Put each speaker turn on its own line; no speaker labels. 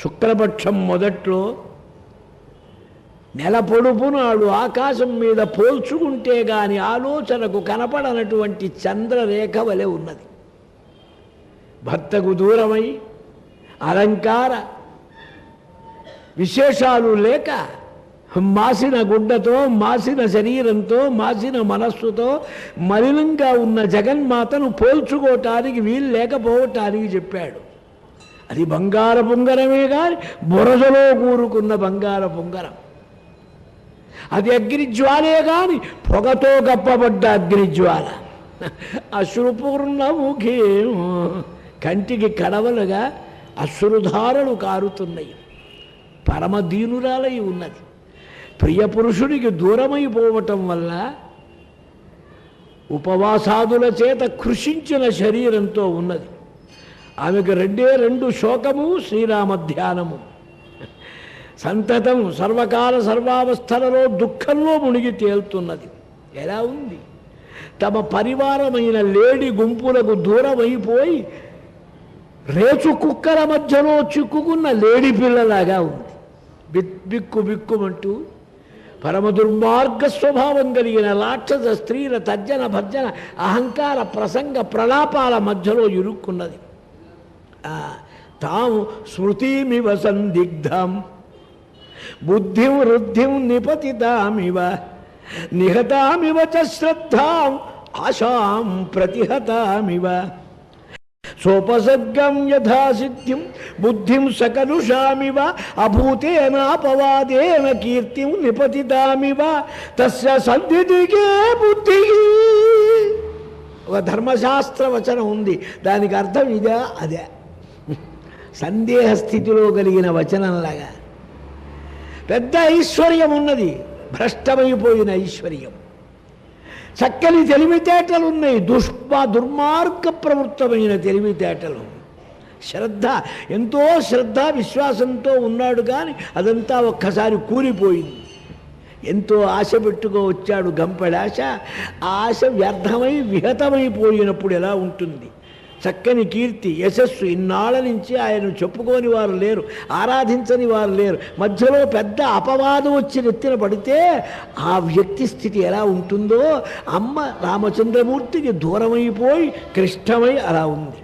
శుక్లపక్షం మొదట్లో నెల పొడుపునాడు ఆకాశం మీద పోల్చుకుంటే గాని ఆలోచనకు కనపడనటువంటి చంద్రరేఖ వలె ఉన్నది. భర్తకు దూరమై అలంకార విశేషాలు లేక మాసిన గుడ్డతో మాసిన శరీరంతో మాసిన మనస్సుతో మలినంగా ఉన్న జగన్మాతను పోల్చుకోవటానికి వీలు లేకపోవటానికి చెప్పాడు. అది బంగార పొంగరమే కానీ బురదలో కూరుకున్న బంగార పొంగరం. అది అగ్నిజ్వాలే కానీ పొగతో గప్పబడ్డ అగ్నిజ్వాల. అశ్రుపూర్ణముఖేమో కంటికి కడవలుగా అశ్రుధారలు కారుతున్నాయి. పరమదీనురాలై ఉన్నది. ప్రియపురుషుడికి దూరమైపోవటం వల్ల ఉపవాసాదుల చేత కృషించిన శరీరంతో ఉన్నది. ఆమెకు రెండే రెండు శోకము శ్రీరామ ధ్యానము. సంతతం సర్వకాల సర్వావస్థలలో దుఃఖంలో మునిగి తేలుతున్నది. ఎలా ఉంది? తమ పరివారమైన లేడి గుంపులకు దూరమైపోయి రేచు కుక్కల మధ్యలో చిక్కుకున్న లేడి పిల్లలాగా ఉంది. బిక్ బిక్కు బిక్కుమంటూ పరమ దుర్మార్గ స్వభావం కలిగిన రాక్షస స్త్రీల తర్జన భర్జన అహంకార ప్రసంగ ప్రలాపాల మధ్యలో ఇరుక్కున్నది. తాం స్మృతిమివ సందిగ్ధం. బుద్ధిం వృద్ధిం నిపతితామివ నిహతామివ చ శ్రద్ధాం ఆశాం ప్రతిహతామివ. సోపసర్గం యథా సిద్ధిం బుద్ధిం సకలుషామివ అభూతేనాపవాదేన కీర్తిం నిపతితామివ. తస్య సంధిదిగే బుద్ధి. ఒక ధర్మశాస్త్ర వచనం ఉంది దానికి అర్థం ఇదే అదే. సందేహ స్థితిలో కలిగిన వచనంలాగా. పెద్ద ఐశ్వర్యం ఉన్నది. భ్రష్టమైపోయిన ఐశ్వర్యం. చక్కని తెలివితేటలు ఉన్నాయి దుష్ప దుర్మార్గ ప్రవృత్తమైన తెలివితేటలు. శ్రద్ధ ఎంతో శ్రద్ధ విశ్వాసంతో ఉన్నాడు కానీ అదంతా ఒక్కసారి కూలిపోయింది. ఎంతో ఆశ పెట్టుకో వచ్చాడు గంపడాశ ఆ ఆశ వ్యర్థమై విహతమైపోయినప్పుడు ఎలా ఉంటుంది? చక్కని కీర్తి యశస్సు ఇన్నాళ్ళ నుంచి ఆయన చెప్పుకోని వారు లేరు ఆరాధించని వారు లేరు. మధ్యలో పెద్ద అపవాదం వచ్చి నెత్తిన పడితే ఆ వ్యక్తి స్థితి ఎలా ఉంటుందో అమ్మ రామచంద్రమూర్తికి దూరమైపోయి క్లిష్టమై అలా ఉంది.